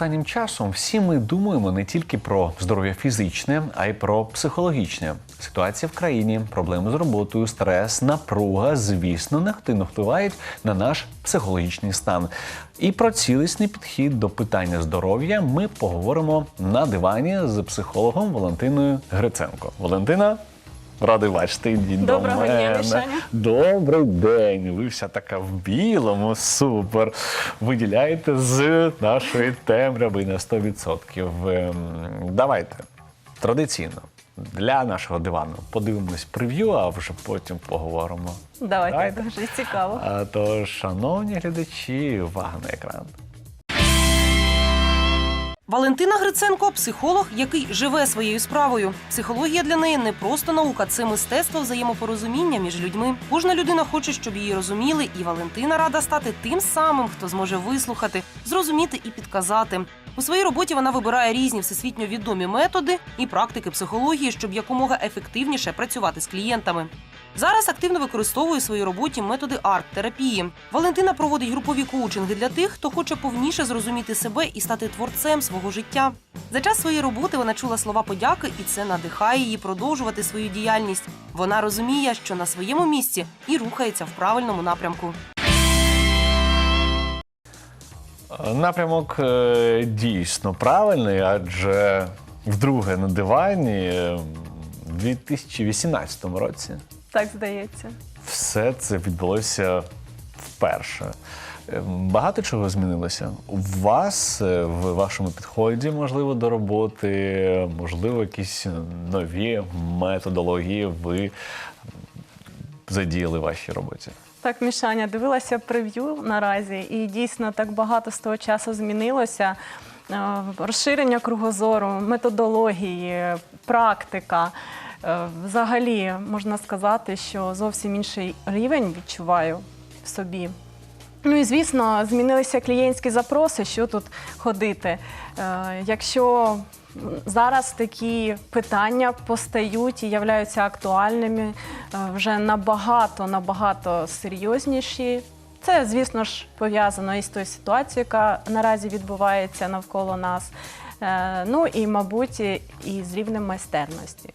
Останнім часом всі ми думаємо не тільки про здоров'я фізичне, а й про психологічне. Ситуація в країні, проблеми з роботою, стрес, напруга, звісно, негативно впливають на наш психологічний стан. І про цілісний підхід до питання здоров'я ми поговоримо на дивані з психологом Валентиною Гриценко. Валентина. Радий бачити, йдіть до Доброго дня. Мішаня. Добрий день. Ви вся така в білому, супер. Виділяєте з нашої темряви на 100%. Ем, Давайте традиційно для нашого дивану подивимось прев'ю, а вже потім поговоримо. Давайте, Давайте. дуже цікаво. А то, шановні глядачі, увага на екран. Валентина Гриценко психолог, який живе своєю справою. Психологія для неї не просто наука, це мистецтво взаємопорозуміння між людьми. Кожна людина хоче, щоб її розуміли, і Валентина рада стати тим самим, хто зможе вислухати, зрозуміти і підказати. У своїй роботі вона вибирає різні всесвітньо відомі методи і практики психології, щоб якомога ефективніше працювати з клієнтами. Зараз активно використовує у своїй роботі методи арт-терапії. Валентина проводить групові коучинги для тих, хто хоче повніше зрозуміти себе і стати творцем свого життя. За час своєї роботи вона чула слова подяки, і це надихає її продовжувати свою діяльність. Вона розуміє, що на своєму місці і рухається в правильному напрямку. Напрямок е, дійсно правильний, адже вдруге на дивані е, в 2018 році Так здається. все це відбулося вперше. Е, Багато чого змінилося. У вас е, в вашому підході, можливо, до роботи, можливо, якісь нові методології ви задіяли в вашій роботі. Так, Мішаня, дивилася прев'ю наразі, і дійсно так багато з того часу змінилося. Е, Розширення кругозору, методології, практика. Е, Взагалі можна сказати, що зовсім інший рівень відчуваю в собі. Ну і звісно, змінилися клієнтські запроси, що тут ходити. Е, Якщо зараз такі питання постають і являються актуальними, е, вже набагато набагато серйозніші. Це, звісно ж, пов'язано із тою ситуацією, яка наразі відбувається навколо нас. Ну і, мабуть, і з рівнем майстерності.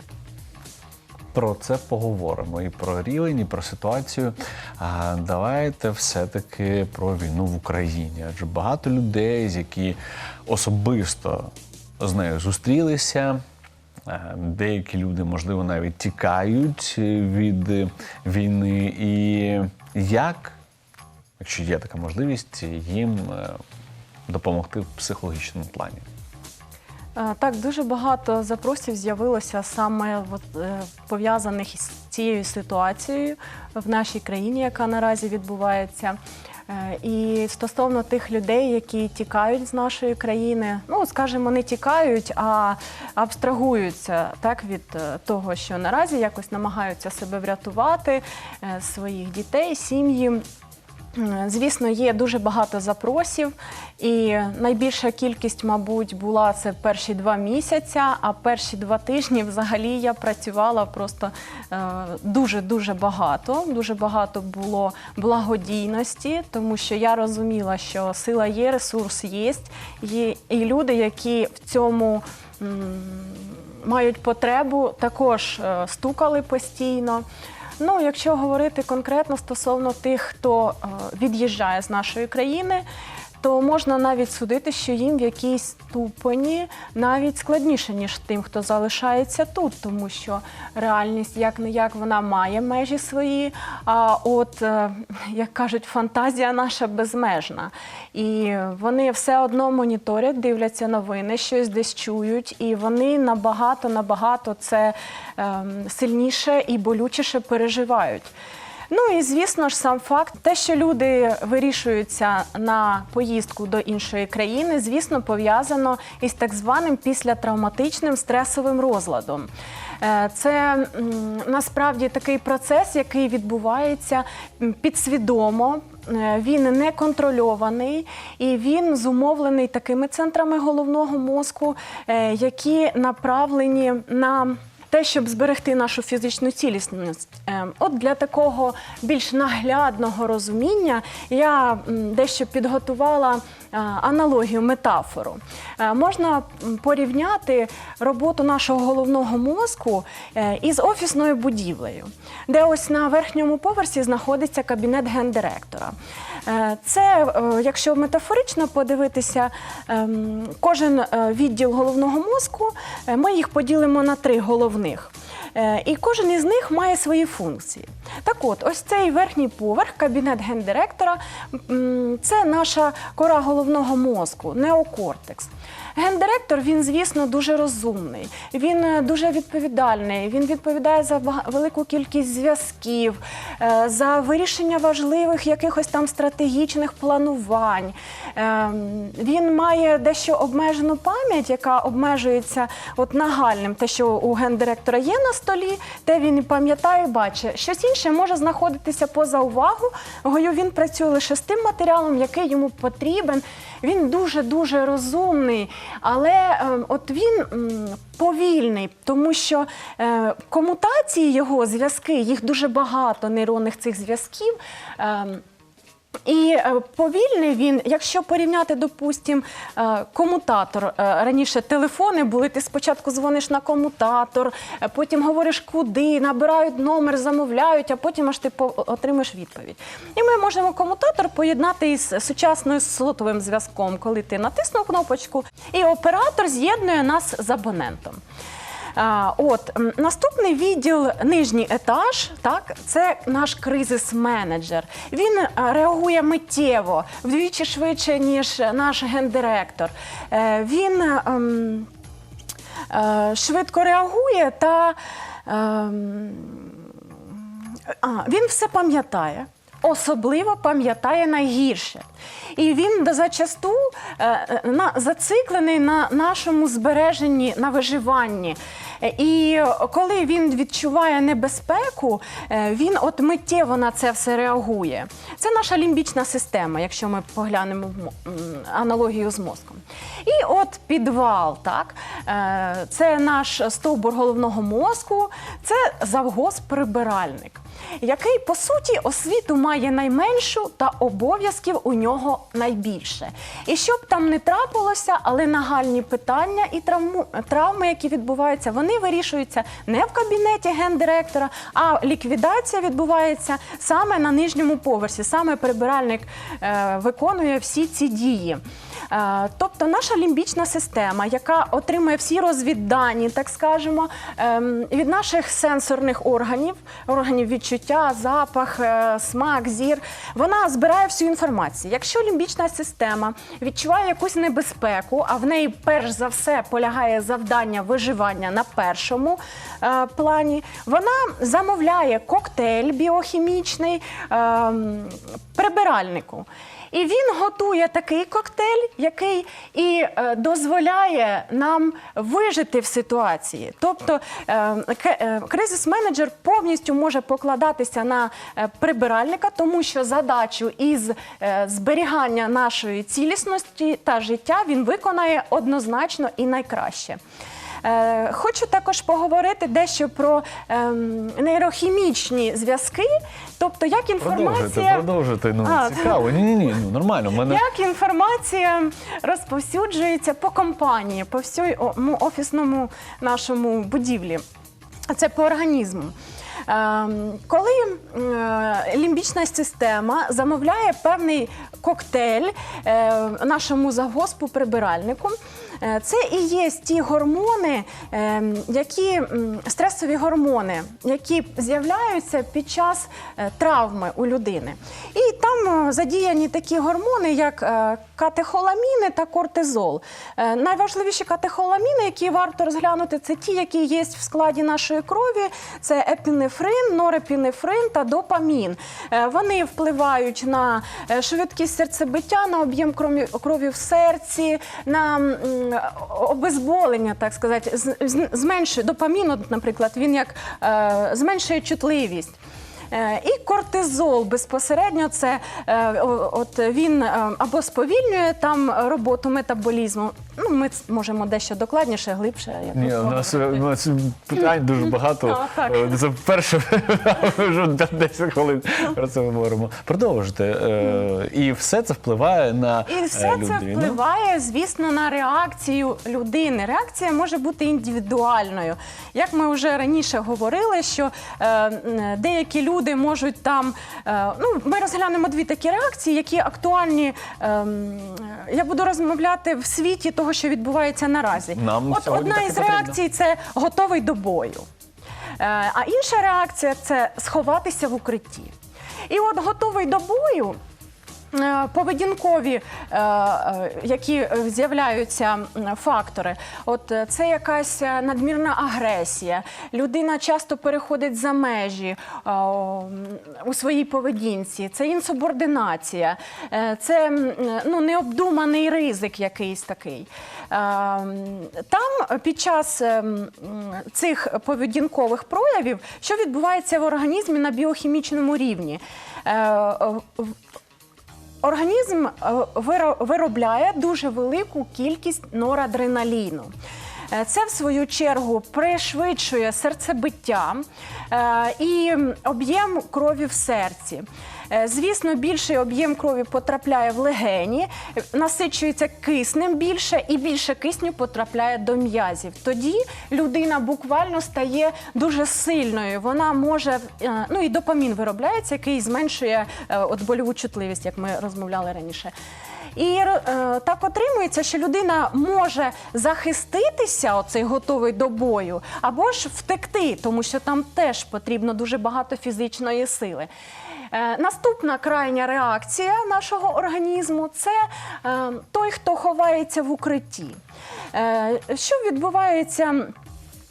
Про це поговоримо і про рівень, і про ситуацію. А давайте все-таки про війну в Україні. Адже багато людей, які особисто з нею зустрілися. е, Деякі люди, можливо, навіть тікають від війни. І як, якщо є така можливість, їм е, допомогти в психологічному плані. Так, дуже багато запросів з'явилося саме е, пов'язаних із цією ситуацією в нашій країні, яка наразі відбувається. Е, І стосовно тих людей, які тікають з нашої країни, ну скажімо, не тікають, а абстрагуються так від е, того, що наразі якось намагаються себе врятувати, своїх дітей, сім'ї. Звісно, є дуже багато запросів, і найбільша кількість, мабуть, була це перші два місяці, а перші два тижні взагалі я працювала просто дуже дуже багато. Дуже багато було благодійності, тому що я розуміла, що сила є, ресурс є, є і люди, які в цьому. Мають потребу, також е, стукали постійно. Ну, якщо говорити конкретно стосовно тих, хто е, від'їжджає з нашої країни, то можна навіть судити, що їм в якійсь ступені навіть складніше, ніж тим, хто залишається тут, тому що реальність як не як вона має межі свої. А от, е, як кажуть, фантазія наша безмежна. І вони все одно моніторять, дивляться новини, щось десь чують, і вони набагато набагато це ем, сильніше і болючіше переживають. Ну і звісно ж, сам факт, те, що люди вирішуються на поїздку до іншої країни, звісно, пов'язано із так званим післятравматичним стресовим розладом. Е, Це насправді такий процес, який відбувається підсвідомо. Е, Він не контрольований і він зумовлений такими центрами головного мозку, е, які направлені на те, щоб зберегти нашу фізичну цілісність. Е, От для такого більш наглядного розуміння я дещо підготувала е, аналогію, метафору. Е, Можна порівняти роботу нашого головного мозку е, із офісною будівлею, де ось на верхньому поверсі знаходиться кабінет гендиректора. Е, Це, е, якщо метафорично подивитися, ем, кожен е, відділ головного мозку, ми їх поділимо на три головних. І кожен із них має свої функції. Так от, ось цей верхній поверх, кабінет гендиректора, це наша кора головного мозку, неокортекс. Гендиректор, він, звісно, дуже розумний, він е, дуже відповідальний, він відповідає за велику кількість зв'язків, е, за вирішення важливих якихось там стратегічних планувань. Ем, Він має дещо обмежену пам'ять, яка обмежується от нагальним, те, що у гендиректора є на столі, те він і пам'ятає, і бачить. Щось інше може знаходитися поза увагою. Він працює лише з тим матеріалом, який йому потрібен. Він дуже дуже розумний, але е, от він м, повільний, тому що е, комутації його зв'язки, їх дуже багато нейронних цих зв'язків. ем, і е, повільний він, якщо порівняти, допустим, е, комутатор. е, Раніше телефони були, ти спочатку дзвониш на комутатор, потім говориш куди, набирають номер, замовляють, а потім аж ти отримаєш відповідь. І ми можемо комутатор поєднати із сучасною сотовим зв'язком, коли ти натиснув кнопочку, і оператор з'єднує нас з абонентом. От наступний відділ, нижній етаж, так це наш кризис-менеджер. Він е, реагує миттєво, вдвічі швидше ніж наш гендиректор. Е, Він ем, е, швидко реагує та ем, а, він все пам'ятає. Особливо пам'ятає найгірше. І він зачасту е, е, зациклений на нашому збереженні, на виживанні. І коли він відчуває небезпеку, е, він от миттєво на це все реагує. Це наша лімбічна система, якщо ми поглянемо аналогію з мозком. І от підвал, так? Це наш стовбур головного мозку, це завгосп-прибиральник, який, по суті, освіту має найменшу та обов'язків у нього найбільше. І щоб там не трапилося, але нагальні питання і травму, травми, які відбуваються, вони вирішуються не в кабінеті гендиректора, а ліквідація відбувається саме на нижньому поверсі. Саме прибиральник е, виконує всі ці дії. Е, Тобто наша лімбічна система, яка отримує всі розвіддані, так скажемо, ем, від наших сенсорних органів, органів відчуття, запах, е, смак, зір, вона збирає всю інформацію. Якщо лімбічна система відчуває якусь небезпеку, а в неї перш за все полягає завдання виживання на першому е, плані, вона замовляє коктейль біохімічний ем, прибиральнику. І він готує такий коктейль, який і е, дозволяє нам вижити в ситуації. Тобто е, е, кризис-менеджер повністю може покладатися на е, прибиральника, тому що задачу із зберігання нашої цілісності та життя він виконає однозначно і найкраще. Е, Хочу також поговорити дещо про ем, нейрохімічні зв'язки, тобто як Продовжуйте, інформація. продовжуйте. Ну А, цікаво. Ні, ні, ні. Ну нормально. Мене Як інформація розповсюджується по компанії, по всьому офісному нашому будівлі? Це по організму. Ем, Коли е, лімбічна система замовляє певний коктейль е, нашому завгоспу прибиральнику, це і є ті гормони, е, які стресові гормони, які з'являються під час е, травми у людини. І там е, задіяні такі гормони, як е, катехоламіни та кортизол. Е, Найважливіші катехоламіни, які варто розглянути, це ті, які є в складі нашої крові. Це епінефрин, норепінефрин та допамін. Е, Вони впливають на е, швидкість серцебиття, на об'єм крові, в серці, на обезболення, так сказати, зменшує допамін, от, наприклад, він як е, зменшує чутливість. Е, І кортизол безпосередньо це е, от він е, або сповільнює там роботу метаболізму, ну, ми ц- можемо дещо докладніше, глибше. як Ні, у ви нас, у нас питань дуже багато. А, так. Е, Це перше ми вже 10 хвилин про це говоримо. Продовжуйте. Е, І все це впливає на І е, все це людину. впливає, звісно, на реакцію людини. Реакція може бути індивідуальною. Як ми вже раніше говорили, що е, м, деякі люди можуть там. Е, ну, ми розглянемо дві такі реакції, які актуальні. е, м, я буду розмовляти в світі того, що відбувається наразі. Нам От одна із реакцій це готовий до бою. Е, А інша реакція це сховатися в укритті. І от готовий до бою. Е, Поведінкові, е, е, які з'являються фактори, от це якась надмірна агресія. Людина часто переходить за межі у своїй поведінці. Це інсубординація, це ну, необдуманий ризик якийсь такий. Там під час цих поведінкових проявів, що відбувається в організмі на біохімічному рівні. Організм е, виробляє дуже велику кількість норадреналіну. Е, Це, в свою чергу, пришвидшує серцебиття е, і об'єм крові в серці. Е, Звісно, більший об'єм крові потрапляє в легені, насичується киснем більше і більше кисню потрапляє до м'язів. Тоді людина буквально стає дуже сильною. Вона може е, ну і допамін виробляється, який зменшує е, от больову чутливість, як ми розмовляли раніше. І е, так отримується, що людина може захиститися, оцей готовий до бою, або ж втекти, тому що там теж потрібно дуже багато фізичної сили. Е, наступна крайня реакція нашого організму це е, той, хто ховається в укритті. Е, що відбувається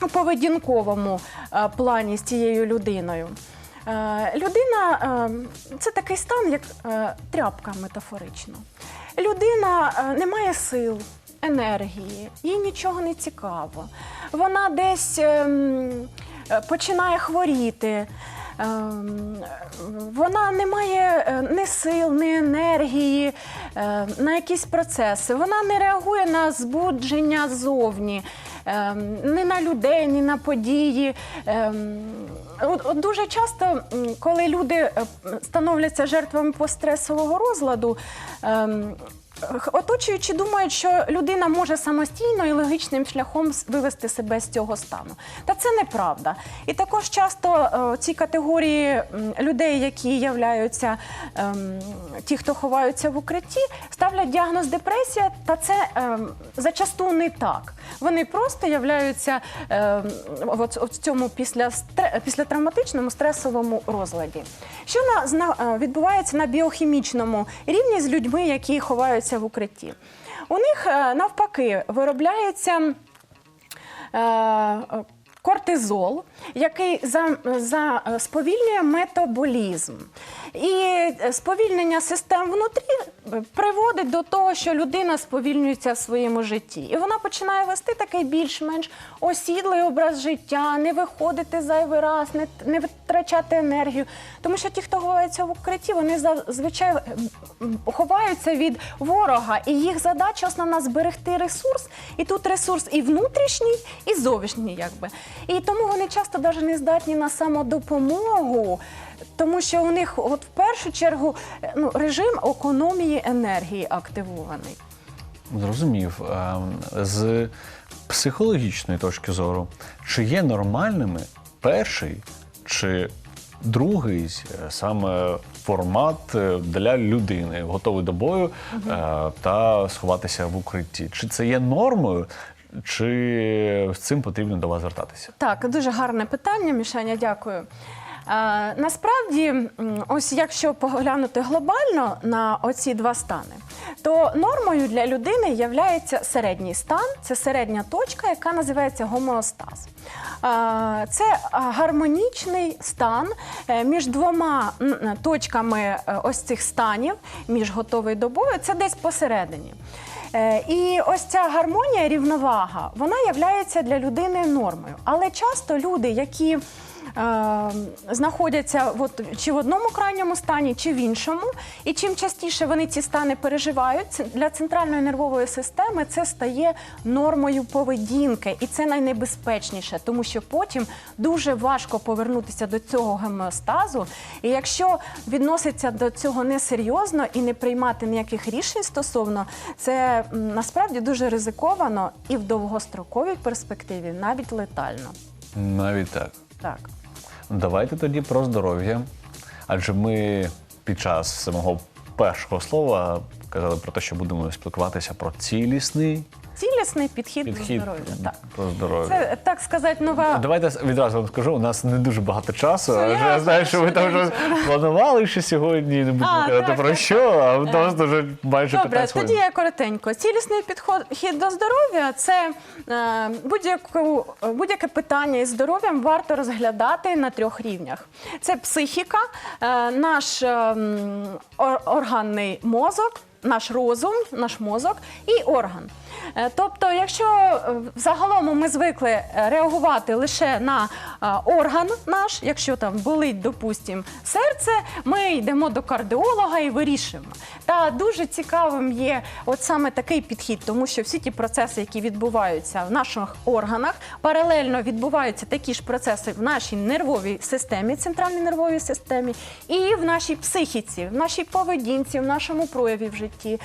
у поведінковому плані з цією людиною? Людина це такий стан, як тряпка метафорично. Людина не має сил, енергії, їй нічого не цікаво. Вона десь ем, починає хворіти. Ем, Вона не має е, ні сил, ні енергії е, на якісь процеси. Вона не реагує на збудження ззовні, ем, ні на людей, ні на події. Ем, дуже часто, коли люди е, становляться жертвами постресового розладу, оточуючі думають, що людина може самостійно і логічним шляхом вивести себе з цього стану. Та це неправда. І також часто е, ці категорії людей, які являються ем, ті, хто ховаються в укритті, ставлять діагноз депресія, та це ем, зачасту не так. Вони просто являються ем, в цьому після післятравматичному стресовому розладі. Що е, відбувається на біохімічному рівні з людьми, які ховаються в укритті? У них е, навпаки виробляється е, кортизол, який е, сповільнює метаболізм. І сповільнення систем внутрі приводить до того, що людина сповільнюється в своєму житті. І вона починає вести такий більш-менш осідлий образ життя, не виходити зайвий раз, не, не витрачати енергію. Тому що ті, хто ховається в укритті, вони зазвичай ховаються від ворога, і їх задача основна зберегти ресурс. І тут ресурс і внутрішній, і зовнішній, якби. І тому вони часто навіть не здатні на самодопомогу, тому що у них, от в першу чергу, е, ну, режим економії енергії активований. Зрозумів. З психологічної точки зору, чи є нормальними перший чи другий е, саме формат е, для людини, готовий до бою е, та сховатися в укритті? Чи це є нормою, чи з цим потрібно до вас звертатися? Так, дуже гарне питання, Мішаня, дякую. Е, насправді, ось якщо поглянути глобально на оці два стани, то нормою для людини є середній стан, це середня точка, яка називається гомеостаз. Е, Це гармонічний стан е, між двома точками ось цих станів, між готовий до бою, це десь посередині. І ось ця гармонія, рівновага, вона являється для людини нормою. Але часто люди, які знаходяться от, чи в одному крайньому стані, чи в іншому. І чим частіше вони ці стани переживають, для центральної нервової системи це стає нормою поведінки, і це найнебезпечніше, тому що потім дуже важко повернутися до цього гемеостазу. І якщо відноситься до цього несерйозно і не приймати ніяких рішень стосовно, це насправді дуже ризиковано і в довгостроковій перспективі навіть летально. Навіть так. Так. Давайте тоді про здоров'я. Адже ми під час самого першого слова казали про те, що будемо спілкуватися про цілісний Цілісний підхід, підхід до здоров'я. Так. про здоров'я. Це так сказати, нова Давайте відразу вам скажу, у нас не дуже багато часу. Все, Адже я я знаю, що ви там вже планували ще сьогодні, не будемо казати так, про так, що, а у нас вже майже Добре, 15 хвилин. тоді я коротенько. Цілісний підхід до здоров'я це е, будь-яку будь-яке питання із здоров'ям варто розглядати на трьох рівнях: це психіка, е, наш е, органний мозок. Наш розум, наш мозок і орган. Е, Тобто, якщо е, загалом ми звикли е, реагувати лише на орган наш, якщо там болить, допустимо, серце, ми йдемо до кардіолога і вирішуємо. Та дуже цікавим є от саме такий підхід, тому що всі ті процеси, які відбуваються в наших органах, паралельно відбуваються такі ж процеси в нашій нервовій системі, центральній нервовій системі, і в нашій психіці, в нашій поведінці, в нашому прояві в житті.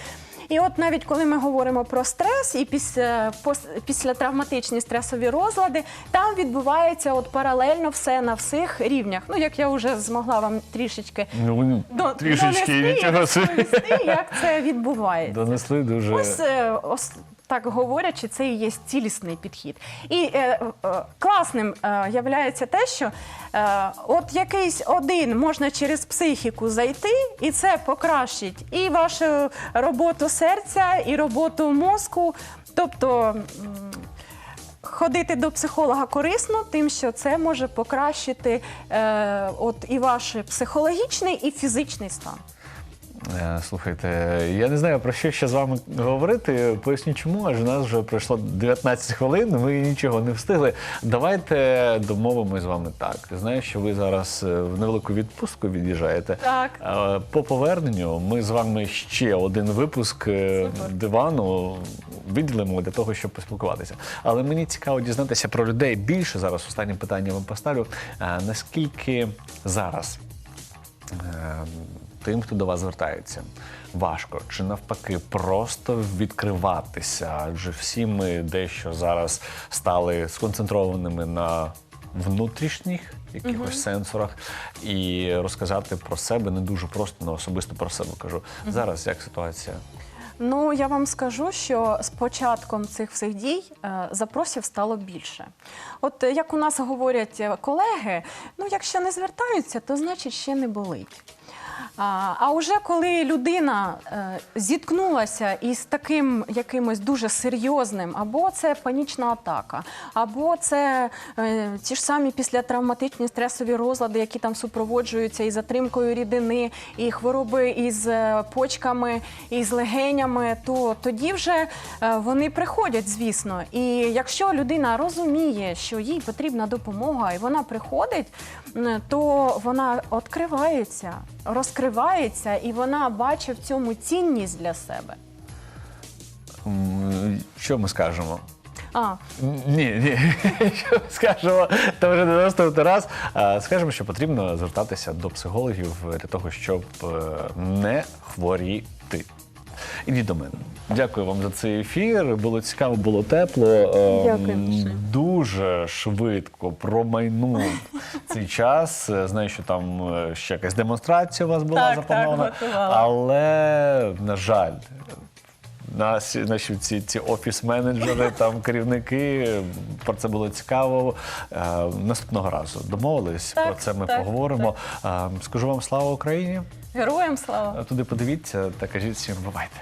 І от навіть коли ми говоримо про стрес і після, пос- післятравматичні стресові розлади, там відбувається от паралельно все на всіх рівнях. Ну, як я вже змогла вам трішечки Ну, до- трішечки донести, як це відбувається. Донесли дуже. Ось, ось ос- так говорячи, це і є цілісний підхід. І е, е, класним е, являється те, що е, от якийсь один можна через психіку зайти, і це покращить і вашу роботу серця, і роботу мозку. Тобто. Ходити до психолога корисно, тим, що це може покращити е, от і ваш психологічний і фізичний стан. Е, Слухайте, я не знаю про що ще з вами говорити. Поясню чому, адже у нас вже пройшло 19 хвилин, ми нічого не встигли. Давайте домовимось з вами так. Знаю, що ви зараз е, в невелику відпустку від'їжджаєте. Так. По поверненню ми з вами ще один випуск е, Супер. дивану виділимо для того, щоб поспілкуватися. Але мені цікаво дізнатися про людей більше зараз. Останнє питання вам поставлю. Наскільки зараз тим, хто до вас звертається, важко чи навпаки просто відкриватися? Адже всі ми дещо зараз стали сконцентрованими на внутрішніх якихось сенсорах, і розказати про себе не дуже просто, ну, особисто про себе кажу. Зараз як ситуація? Ну я вам скажу, що з початком цих всіх дій е, запросів стало більше. От як у нас говорять е, колеги, ну якщо не звертаються, то значить ще не болить. А, а вже коли людина е, зіткнулася із таким якимось дуже серйозним, або це панічна атака, або це е, ті ж самі післятравматичні стресові розлади, які там супроводжуються і затримкою рідини, і хвороби із е, почками, і з легенями, то тоді вже е, вони приходять, звісно. І якщо людина розуміє, що їй потрібна допомога, і вона приходить, то вона відкривається, розкривається, і вона бачить в цьому цінність для себе. Що ми скажемо? А, Ні, ні. Що ми скажемо, то вже 90 раз. Скажемо, що потрібно звертатися до психологів для того, щоб е, не хворіти. Ідіть до мене. Дякую вам за цей ефір. Було цікаво, було тепло. Ем, Дякую, Дуже швидко промайнув цей час. Знаю, що там е, ще якась демонстрація у вас була запланована. Але, на жаль, нас, наші ці, ці офіс-менеджери, там керівники, про це було цікаво. Е, наступного разу домовились, Так, про це ми так, поговоримо. Е, скажу вам слава Україні. героям слава! Туди подивіться та кажіть всім бувайте.